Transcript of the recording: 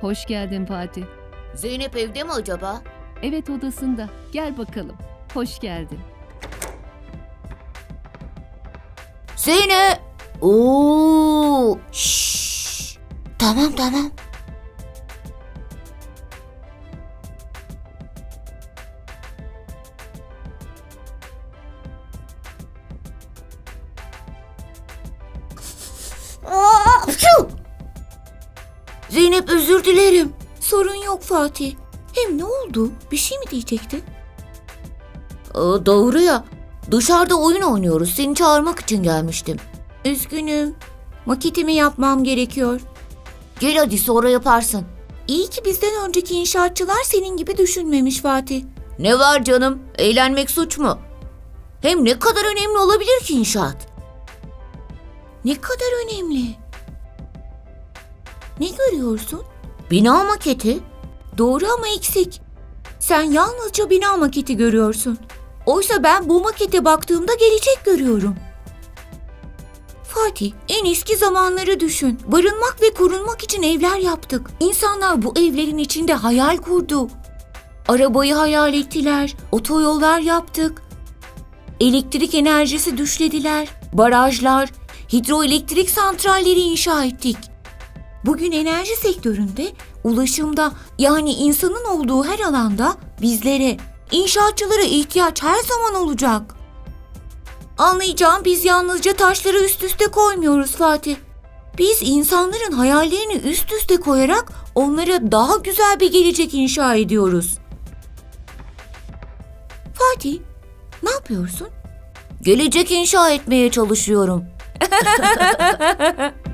Hoş geldin Fatih. Zeynep evde mi acaba? Evet odasında. Gel bakalım. Hoş geldin. Zeynep! Oo! Şşş! Tamam tamam. Zeynep özür dilerim. Sorun yok Fatih. Hem ne oldu? Bir şey mi diyecektin? Aa, doğru ya. Dışarıda oyun oynuyoruz. Seni çağırmak için gelmiştim. Üzgünüm. Maketimi yapmam gerekiyor. Gel hadi sonra yaparsın. İyi ki bizden önceki inşaatçılar senin gibi düşünmemiş Fatih. Ne var canım? Eğlenmek suç mu? Hem ne kadar önemli olabilir ki inşaat? Ne kadar önemli. Ne görüyorsun? Bina maketi. Doğru ama eksik. Sen yalnızca bina maketi görüyorsun. Oysa ben bu makete baktığımda gelecek görüyorum. Fatih, en eski zamanları düşün. Barınmak ve korunmak için evler yaptık. İnsanlar bu evlerin içinde hayal kurdu. Arabayı hayal ettiler, otoyollar yaptık. Elektrik enerjisi düşlediler, barajlar, hidroelektrik santralleri inşa ettik. Bugün enerji sektöründe, ulaşımda yani insanın olduğu her alanda bizlere, inşaatçılara ihtiyaç her zaman olacak. Anlayacağım biz yalnızca taşları üst üste koymuyoruz Fatih. Biz insanların hayallerini üst üste koyarak onlara daha güzel bir gelecek inşa ediyoruz. Fatih, ne yapıyorsun? Gelecek inşa etmeye çalışıyorum.